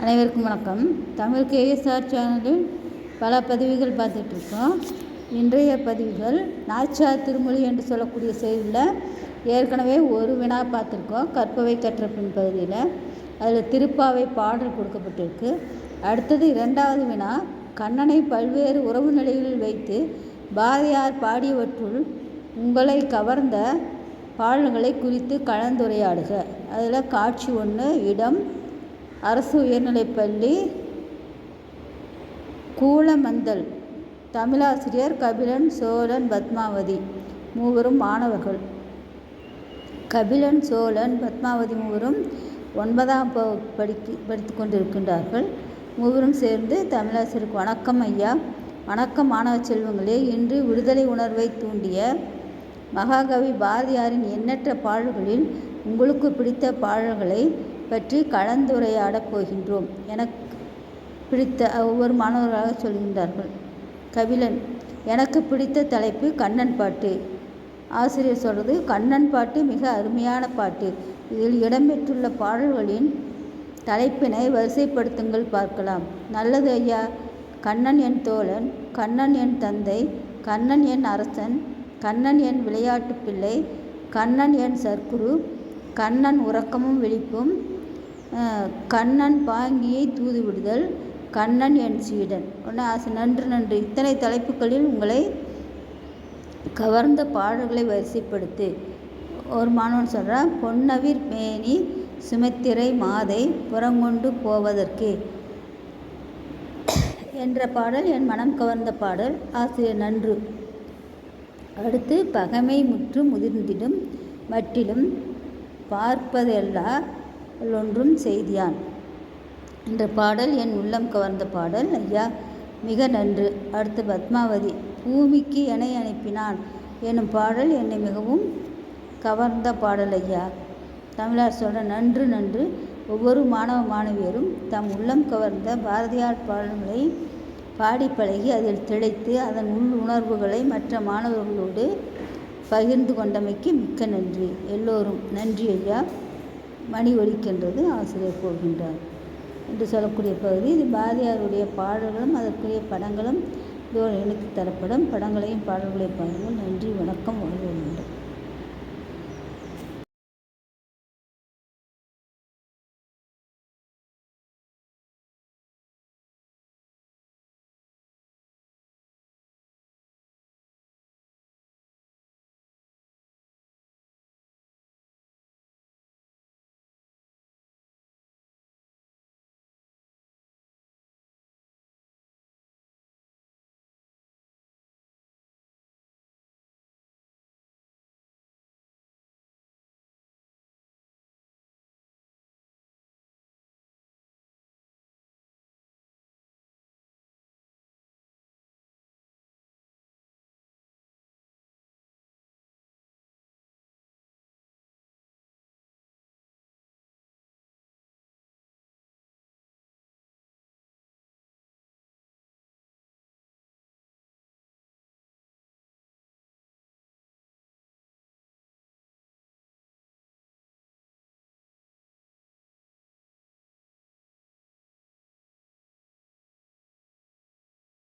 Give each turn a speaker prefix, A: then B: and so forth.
A: அனைவருக்கும் வணக்கம். தமிழ் கேஎஸ்ஆர் சேனலில் பல பதிவுகள் பார்த்துட்ருக்கோம். இன்றைய பதிவுகள் நாச்சார் திருமொழி என்று சொல்லக்கூடிய செய்தியில் ஏற்கனவே ஒரு வினா பார்த்துருக்கோம். கற்பவை கற்ற பின் பகுதியில். அதில் திருப்பாவை பாடல் கொடுக்கப்பட்டிருக்கு. அடுத்தது இரண்டாவது வினா கண்ணனை பல்வேறு உறவு நிலைகளில் வைத்து பாரதியார் பாடியவற்றுள் உங்களை கவர்ந்த பாடல்களை குறித்து கலந்துரையாடுக. அதில் காட்சி ஒன்று இடம் அரசு உயர்நிலைப்பள்ளி கூலமந்தல் தமிழாசிரியர் கபிலன் சோழன் பத்மாவதி மூவரும் மாணவர்கள். கபிலன் சோழன் பத்மாவதி மூவரும் ஒன்பதாம் படிக்க படித்து கொண்டிருக்கின்றார்கள். மூவரும் சேர்ந்து தமிழாசிரியருக்கு வணக்கம் ஐயா. வணக்கம் மாணவ செல்வங்களே. இன்று விடுதலை உணர்வை தூண்டிய மகாகவி பாரதியாரின் எண்ணற்ற பாடல்களில் உங்களுக்கு பிடித்த பாடல்களை பற்றி கலந்துரையாடப் போகின்றோம். எனக்கு பிடித்த ஒவ்வொரு மாணவர்களாக சொல்கின்றார்கள். கபிலன் எனக்கு பிடித்த தலைப்பு கண்ணன் பாட்டு. ஆசிரியர் சொல்கிறது கண்ணன் பாட்டு மிக அருமையான பாட்டு. இதில் இடம்பெற்றுள்ள பாடல்களின் தலைப்பினை வரிசைப்படுத்துங்கள் பார்க்கலாம். நல்லது ஐயா கண்ணன் என் தோழன் கண்ணன் என் தந்தை கண்ணன் என் அரசன் கண்ணன் என் விளையாட்டு பிள்ளை கண்ணன் என் சர்க்குரு கண்ணன் உறக்கமும் விழிப்பும் கண்ணன் பாங்கியை தூது விடுதல் கண்ணன் என் சீடன். உடனே ஆசை. நன்று நன்று. இத்தனை தலைப்புகளில் உங்களை கவர்ந்த பாடல்களை வரிசைப்படுத்து. ஒரு மாணவன் சொல்கிறான் பொன்னவிர் மேனி சுமித்திரை மாதை புறங்கொண்டு போவதற்கே என்ற பாடல் என் மனம் கவர்ந்த பாடல். ஆசிரியர் நன்று. அடுத்து பகைமை முற்று முதிர்ந்திடும் மட்டிலும் பார்ப்பதெல்லாம் ஒன்றும் செய்தியான். என்ற பாடல் என் உள்ளம் கவர்ந்த பாடல். ஐயா மிக நன்று. அடுத்து பத்மாவதி பூமிக்கு என அனுப்பினான். எனும் பாடல் என்னை மிகவும் கவர்ந்த பாடல் ஐயா. தமிழார் சொல்கிற நன்று நன்று. ஒவ்வொரு மாணவ மாணவியரும் தம் உள்ளம் கவர்ந்த பாரதியார் பாடல்களை பாடி பழகி அதில் திளைத்து அதன் உள் உணர்வுகளை மற்ற மாணவர்களோடு பகிர்ந்து கொண்டமைக்கு மிக்க நன்றி. எல்லோரும் நன்றி ஐயா. மணி ஒலிக்கின்றது ஆசிரியர் போகின்றார் என்று சொல்லக்கூடிய பகுதி இது பாரதியாருடைய பாடல்களும் அதற்குரிய படங்களும் இதோடு இணைத்து தரப்படும் படங்களையும் பாடல்களையும் பாருங்கள் நன்றி வணக்கம் வாழ்வு வேண்டும்